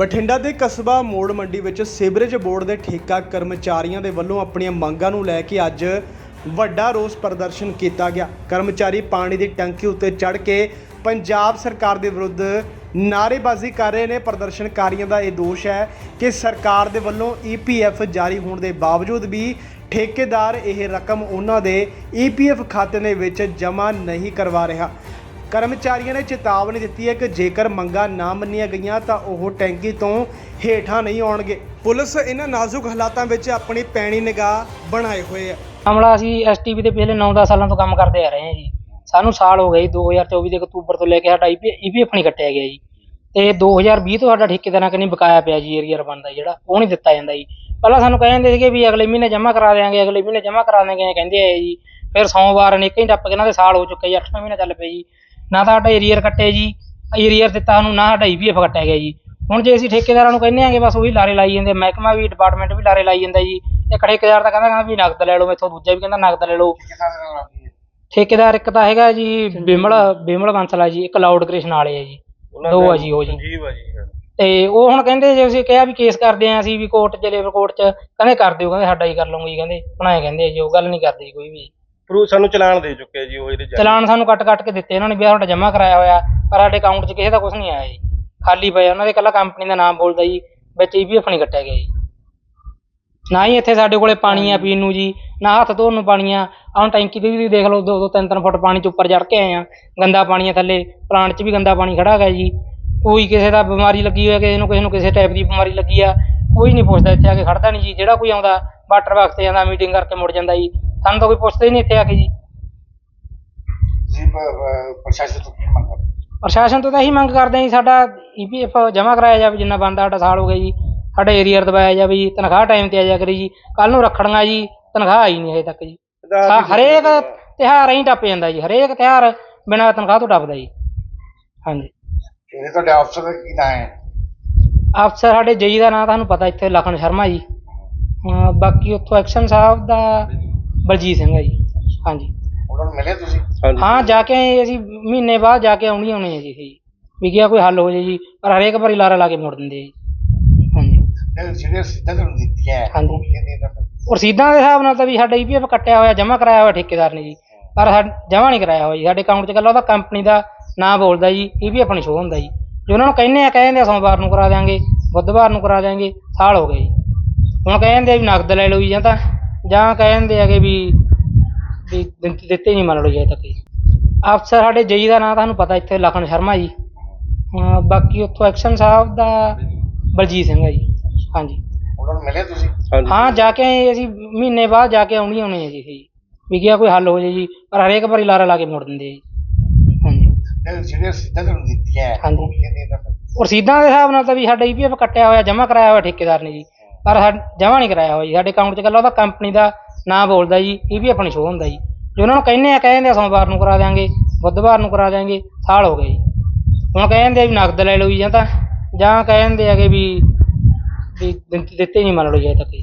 ਬਠਿੰਡਾ ਦੇ ਕਸਬਾ ਮੋੜ ਮੰਡੀ ਵਿੱਚ ਸੀਵਰੇਜ ਬੋਰਡ ਦੇ ਠੇਕਾ ਕਰਮਚਾਰੀਆਂ ਦੇ ਵੱਲੋਂ ਆਪਣੀਆਂ ਮੰਗਾਂ ਨੂੰ ਲੈ ਕੇ ਅੱਜ ਵੱਡਾ ਰੋਸ ਪ੍ਰਦਰਸ਼ਨ ਕੀਤਾ ਗਿਆ। ਕਰਮਚਾਰੀ ਪਾਣੀ ਦੀ ਟੈਂਕੀ ਉੱਤੇ ਚੜ੍ਹ ਕੇ ਪੰਜਾਬ ਸਰਕਾਰ ਦੇ ਵਿਰੁੱਧ ਨਾਅਰੇਬਾਜ਼ੀ ਕਰ ਰਹੇ ਨੇ। ਪ੍ਰਦਰਸ਼ਨਕਾਰੀਆਂ ਦਾ ਇਹ ਦੋਸ਼ ਹੈ ਕਿ ਸਰਕਾਰ ਦੇ ਵੱਲੋਂ ਈਪੀਐਫ ਜਾਰੀ ਹੋਣ ਦੇ ਬਾਵਜੂਦ ਵੀ ਠੇਕੇਦਾਰ ਇਹ ਰਕਮ ਉਹਨਾਂ ਦੇ ਈਪੀਐਫ ਖਾਤੇ ਦੇ ਵਿੱਚ ਜਮ੍ਹਾਂ ਨਹੀਂ ਕਰਵਾ ਰਿਹਾ। ਕਰਮਚਾਰੀਆਂ ਨੇ ਚੇਤਾਵਨੀ ਦਿੱਤੀ ਹੈ ਕਿ ਜੇਕਰ ਮੰਗਾਂ ਨਾ ਮੰਨੀਆਂ ਗਈਆਂ ਤਾਂ ਉਹ ਟੈਂਕੀ ਤੋਂ ਹੇਠਾਂ ਨਹੀਂ ਆਉਣਗੇ। ਪੁਲਿਸ ਇਹਨਾਂ ਨਾਜ਼ੁਕ ਹਾਲਾਤਾਂ ਵਿੱਚ ਆਪਣੀ ਪੈਣੀ ਨਿਗਾਹ ਬਣਾਏ ਹੋਏ ਹੈ। ਮਾਮਲਾ ਅਸੀਂ ਐਸਟੀਵੀ ਦੇ ਪਿਛਲੇ 9-10 ਸਾਲਾਂ ਤੋਂ ਕੰਮ ਕਰਦੇ ਆ ਰਹੇ ਹਾਂ ਜੀ। ਸਾਨੂੰ ਸਾਲ ਹੋ ਗਏ 2024 ਦੇ ਅਕਤੂਬਰ ਤੋਂ ਲੈ ਕੇ ਸਾਡਾ ਈਪੀਐਫ ਨਹੀਂ ਕੱਟਿਆ ਗਿਆ ਜੀ। ਤੇ 2020 ਤੋਂ ਸਾਡਾ ਠੇਕੇਦਾਰਾਂ ਕਨੀ ਬਕਾਇਆ ਪਿਆ ਜੀ, ਏਰੀਆ ਬਣਦਾ ਜਿਹੜਾ, ਉਹ ਨਹੀਂ ਦਿੱਤਾ ਜਾਂਦਾ ਜੀ। ਪਹਿਲਾਂ ਸਾਨੂੰ ਕਹਿੰਦੇ ਸੀਗੇ ਵੀ ਅਗਲੇ ਮਹੀਨੇ ਜਮ੍ਹਾਂ ਕਰਾ ਦੇਵਾਂਗੇ ਅਗਲੇ ਮਹੀਨੇ ਜਮ੍ਹਾਂ ਕਰਾ ਦੇਵਾਂਗੇ ਕਹਿੰਦੇ ਆ ਜੀ। ਫਿਰ ਸੋਮਵਾਰ ਨੇ ਹੀ ਟੱਪ ਕੇ ਇਹਨਾਂ ਦੇ ਸਾਲ ਹੋ ਚੁੱਕੇ ਜੀ 8ਵਾਂ ਮਹੀਨਾ ਚੱਲ ਪਏ ਜੀ। ਨਾ ਤਾਂ ਸਾਡਾ ਏਰੀਅਰ ਕੱਟੇ ਜੀ ਏਰੀਅਰ ਦਿੱਤਾ ਸਾਨੂੰ ਨਾ ਸਾਡਾ ਈਪੀਐਫ ਕੱਟਿਆ ਗਿਆ ਜੀ। ਹੁਣ ਜੇ ਅਸੀਂ ਠੇਕੇਦਾਰਾਂ ਨੂੰ ਕਹਿੰਦੇ ਆਂਗੇ ਬਸ ਉਹੀ ਲਾਰੇ ਲਾਈ ਜਾਂਦੇ ਮਹਿਕਮਾ ਵੀ ਡਿਪਾਰਟਮੈਂਟ ਵੀ ਲਾਰੇ ਲਾਈ ਜਾਂਦਾ ਜੀ। ਇੱਕ ਠੇਕੇਦਾਰ ਤਾਂ ਕਹਿੰਦਾ ਕਹਿੰਦਾ ਵੀ ਨਗਦ ਲੈ ਲਓ ਮੈਥੋਂ ਦੂਜਾ ਵੀ ਕਹਿੰਦਾ ਨਗਦ ਲੈ ਲਓ। ਠੇਕੇਦਾਰ ਇੱਕ ਤਾਂ ਹੈਗਾ ਜੀ ਬਿਮਲ ਬਿਮਲ ਬੰਸਲਾ ਜੀ ਇੱਕ ਲਾਊਡ ਕ੍ਰਿਸ਼ਨ ਵਾਲੇ ਆ ਜੀ। ਦੋ ਆ ਜੀ ਉਹ ਜੀ। ਆ ਤੇ ਉਹ ਹੁਣ ਕਹਿੰਦੇ ਜੇ ਅਸੀਂ ਕਿਹਾ ਵੀ ਕੇਸ ਕਰਦੇ ਆਂ ਅਸੀਂ ਵੀ ਕੋਰਟ ਚ ਲੇਬਰ ਕੋਰਟ ਚ ਕਹਿੰਦੇ ਕਰ ਦਿਓ ਕਹਿੰਦੇ ਸਾਡਾ ਹੀ ਕਰ ਲਵਾਂਗੇ ਕਹਿੰਦੇ ਬਣਾਏ ਕਹਿੰਦੇ ਆ ਜੀ ਉਹ ਗੱਲ ਨਹੀਂ ਕਰਦੇ ਕੋਈ ਵੀ। ਪ੍ਰੂਫ ਸਾਨੂੰ ਚਲਾਨ ਦੇ ਚੁੱਕੇ ਆ ਜੀ, ਉਹ ਇਹਦੇ ਜੱਜ। ਚਲਾਨ ਸਾਨੂੰ ਕੱਟ ਕੱਟ ਕੇ ਦਿੱਤੇ, ਇਹਨਾਂ ਨੇ ਵੀ ਆਹ ਤੁਹਾਡਾ ਜਮ੍ਹਾਂ ਕਰਾਇਆ ਹੋਇਆ, ਪਰ ਸਾਡੇ ਅਕਾਊਂਟ 'ਚ ਕਿਸੇ ਦਾ ਕੁਝ ਨਹੀਂ ਆਇਆ ਜੀ। ਖਾਲੀ ਪਏ ਉਹਨਾਂ ਦੇ ਇਕੱਲਾ ਕੰਪਨੀ ਦਾ ਨਾਮ ਬੋਲਦਾ ਜੀ, ਵਿੱਚ ਈਪੀਐਫ ਨਹੀਂ ਕੱਟਿਆ ਗਿਆ ਜੀ। ਨਾ ਹੀ ਇੱਥੇ ਸਾਡੇ ਕੋਲੇ ਪਾਣੀ ਆ ਪੀਣ ਨੂੰ ਜੀ, ਨਾ ਹੱਥ ਧੋਣ ਨੂੰ ਪਾਣੀ ਆ। ਆਹ ਹੁਣ ਟੈਂਕੀ ਤੇ ਵੀ ਦੇਖ ਲਓ ਦੋ ਦੋ ਤਿੰਨ ਤਿੰਨ ਫੁੱਟ ਪਾਣੀ ਚ ਉੱਪਰ ਚੜ ਕੇ ਆਏ ਆ। ਗੰਦਾ ਪਾਣੀ ਆ ਥੱਲੇ ਪਲਾਂਟ 'ਚ ਵੀ ਗੰਦਾ ਪਾਣੀ ਖੜਾ ਹੈਗਾ ਜੀ। ਕੋਈ ਕਿਸੇ ਦਾ ਬਿਮਾਰੀ ਲੱਗੀ ਹੋਈ ਹੈ ਕਿਸੇ ਨੂੰ ਕਿਸੇ ਨੂੰ ਕਿਸੇ ਟਾਈਪ ਦੀ ਬਿਮਾਰੀ ਲੱਗੀ ਆ, ਕੋਈ ਨਹੀਂ ਪੁੱਛਦਾ ਇੱਥੇ ਆ ਕੇ ਖੜਦਾ ਨਹੀਂ ਜੀ। ਜਿਹੜਾ ਕੋਈ ਆਉਂਦਾ, ਵਾਟਰ ਬਾਕਸ ਤੇ ਜਾਂਦਾ ਮੀਟਿੰਗ ਕਰਕੇ ਮੁੜ ਜਾਂਦਾ ਜੀ। ਸਾਨੂੰ ਤਾਂ ਕੋਈ ਪੁੱਛਦਾ ਹੀ ਨਹੀਂ ਇੱਥੇ ਆ ਕੇ ਜੀ। ਜੀ ਪ- ਪ- ਪ੍ਰਸ਼ਾਸਨ ਤੋਂ ਕੀ ਮੰਗ ਕਰਦੇ? ਪ੍ਰਸ਼ਾਸਨ ਤੋਂ ਤਾਂ ਇਹੀ ਮੰਗ ਕਰਦੇ ਹਾਂ ਜੀ ਸਾਡਾ ਈਪੀਐਫ ਜਮ੍ਹਾਂ ਕਰਾਇਆ ਜਾਵੇ ਜਿੰਨਾ ਬਣਦਾ ਸਾਡਾ ਸਾਲ ਹੋ ਗਿਆ ਜੀ। ਸਾਡਾ ਏਰੀਅਰ ਦਵਾਇਆ ਜਾਵੇ ਜੀ ਤਨਖਾਹ ਟਾਈਮ ਤੇ ਆ ਜਾ ਕਰੀ ਜੀ। ਕੱਲ ਨੂੰ ਰੱਖੜੀਆਂ ਜੀ ਤਨਖਾਹ ਆਈ ਨਹੀਂ ਹਜੇ ਤੱਕ ਜੀ। ਸਾ- ਹਰੇਕ ਤਿਉਹਾਰ ਹੀ ਟੱਪ ਜਾਂਦਾ ਜੀ ਹਰੇਕ ਤਿਉਹਾਰ ਬਿਨਾਂ ਤਨਖਾਹ ਤੋਂ ਟੱਪਦਾ ਜੀ। ਹਾਂਜੀ। ਇਹ ਤੁਹਾਡੇ ਅਫਸਰ ਦਾ ਕੀ ਨਾਂ ਹੈ? ਅਫਸਰ ਸਾਡੇ ਜਈ ਦਾ ਨਾਂ ਤੁਹਾਨੂੰ ਪਤਾ ਇੱਥੇ ਲਖਨ ਸ਼ਰਮਾ ਜੀ। ਹਾਂ, ਬਾਕੀ ਉੱਥੋਂ ਐਕਸ਼ਨ ਸਾਹਿਬ ਦਾ ਬਲਜੀਤ ਸਿੰਘ ਹੈ ਜੀ। ਹਾਂਜੀ। ਉਹਨਾਂ ਨੂੰ ਮਿਲੇ ਤੁਸੀਂ? ਹਾਂਜੀ। ਹਾਂ ਜਾ ਕੇ ਆਏ ਅਸੀਂ ਮਹੀਨੇ ਬਾਅਦ ਜਾ ਕੇ ਆਉਣੀ ਆਉਣੀ ਹੈ ਜੀ ਅਸੀਂ। ਵੀ ਕਿਹਾ ਕੋਈ ਹੱਲ ਹੋ ਜਾਏ ਜੀ ਪਰ ਹਰੇਕ ਵਾਰੀ ਲਾਰਾ ਲਾ ਕੇ ਮੋੜ ਦਿੰਦੇ ਆ ਜੀ। ਹਾਂਜੀ। ਇਹ ਜਿਹੜੇ ਸਿੱਧਾ ਤੁਹਾਨੂੰ ਦਿੱਤੀਆਂ ਹੈ, ਹਾਂਜੀ। ਉਹ ਕਹਿੰਦੇ ਰਸੀਦਾਂ ਦੇ ਹਿਸਾਬ ਨਾਲ ਤਾਂ ਵੀ ਸਾਡਾ ਈਪੀਐਫ ਕੱਟਿਆ ਹੋਇਆ ਜਮ੍ਹਾਂ ਕਰਾਇਆ ਹੋਇਆ ਠੇਕੇਦਾਰ ਨੇ ਜੀ। ਪਰ ਜਮ੍ਹਾਂ ਨਹੀਂ ਕਰਾਇਆ ਹੋਇਆ ਜੀ। ਸਾਡੇ ਅਕਾਊਂਟ 'ਚ ਕੱਲਾ ਉਹਦਾ ਕੰਪਨੀ ਦਾ ਨਾਂ ਬੋਲਦਾ ਜੀ ਈਪੀਐਫ ਨਹੀਂ ਸ਼ੋ ਹੁੰਦਾ ਜੀ। ਜੇ ਉਹਨਾਂ ਨੂੰ ਕਹਿੰਦੇ ਆ ਕਹਿੰਦੇ ਆ ਸੋਮਵਾਰ ਨੂੰ ਕਰਾ ਦਿਆਂਗੇ ਬੁੱਧਵਾਰ ਨੂੰ ਕਰਾ ਦਿਆਂਗੇ ਸਾਲ ਹੋ ਗਏ ਜੀ। ਹੁਣ ਕਹਿੰਦੇ ਆ ਵੀ ਨਕਦ ਲੈ ਲਓ ਜੀ ਜਾਂ ਤਾਂ ਜਾਂ ਕਹਿੰਦੇ ਆਗੇ ਵੀ ਵੀ ਦਿੱਤੇ ਦਿੱਤੇ ਨਹੀਂ ਮੰਨ ਲਓ ਜੀ ਅਜੇ ਤੱਕ ਜੀ। ਅਫਸਰ ਸਾਡੇ ਜਈ ਦਾ ਨਾਂ ਤੁਹਾਨੂੰ ਪਤਾ ਇੱਥੇ ਲਖਨ ਸ਼ਰਮਾ ਜੀ। ਹਾਂ, ਬਾਕੀ ਉੱਥੋਂ ਐਕਸ਼ਨ ਸਾਹਿਬ ਦਾ ਬਲਜੀਤ ਸਿੰਘ ਹੈ ਜੀ। ਹਾਂਜੀ। ਉਹਨਾਂ ਨੂੰ ਮਿਲੇ ਤੁਸੀਂ? ਹਾਂਜੀ। ਹਾਂ ਜਾ ਕੇ ਆਏ ਅਸੀਂ ਮਹੀਨੇ ਬਾਅਦ ਜਾ ਕੇ ਆਉਣੀ ਆਉਣੀ ਹੈ ਜੀ ਅਸੀਂ। ਵੀ ਕਿਹਾ ਕੋਈ ਹੱਲ ਹੋ ਜਾਏ ਜੀ ਪਰ ਹਰੇਕ ਵਾਰੀ ਲਾਰਾ ਲਾ ਕੇ ਮੋੜ ਦਿੰਦੇ ਆ ਜੀ। ਹਾਂਜੀ। ਇਹ ਜਿਹੜੇ ਸਿੱਧਾ ਤੁਹਾਨੂੰ ਦਿੱਤੀਆਂ ਹੈ, ਹਾਂਜੀ। ਉਹ ਕਹਿੰਦੇ ਤੁਹਾਨੂੰ ਰਸੀਦਾਂ ਦੇ ਹਿਸਾਬ ਨਾਲ ਤਾਂ ਵੀ ਸਾਡਾ ਈਪੀਐਫ ਕੱਟਿਆ ਹੋਇਆ ਜਮ੍ਹਾਂ ਕਰਾਇਆ ਹੋਇਆ ਠੇਕੇਦਾਰ ਨੇ ਜੀ। ਪਰ ਜਮ੍ਹਾਂ ਨਹੀਂ ਕਰਾਇਆ ਹੋਇਆ ਜੀ। ਸਾਡੇ ਅਕਾਊਂਟ 'ਚ ਕੱਲਾ ਉਹਦਾ ਕੰਪਨੀ ਦਾ ਨਾਂ ਬੋਲਦਾ ਜੀ ਈਪੀਐਫ ਨਹੀਂ ਸ਼ੋਅ ਹੁੰਦਾ ਜੀ। ਜੇ ਉਹਨਾਂ ਨੂੰ ਕਹਿੰਦੇ ਆ ਕਹਿੰਦੇ ਆ, ਸੋਮਵਾਰ ਨੂੰ ਕਰਾ ਦਿਆਂਗੇ, ਬੁੱਧਵਾਰ ਨੂੰ ਕਰਾ ਦਿਆਂਗੇ, ਸਾਲ ਹੋ ਗਏ ਜੀ। ਹੁਣ ਕਹਿੰਦੇ ਆ ਵੀ ਨਕਦ ਲੈ ਲਓ ਜੀ ਜਾਂ ਤਾਂ, ਜਾਂ ਕਹਿੰਦੇ ਆਗੇ ਵੀ ਵੀ ਦਿੱਤੇ ਨਹੀਂ ਮੰਨ ਲਓ ਜੀ ਤੱਕ ਜੀ।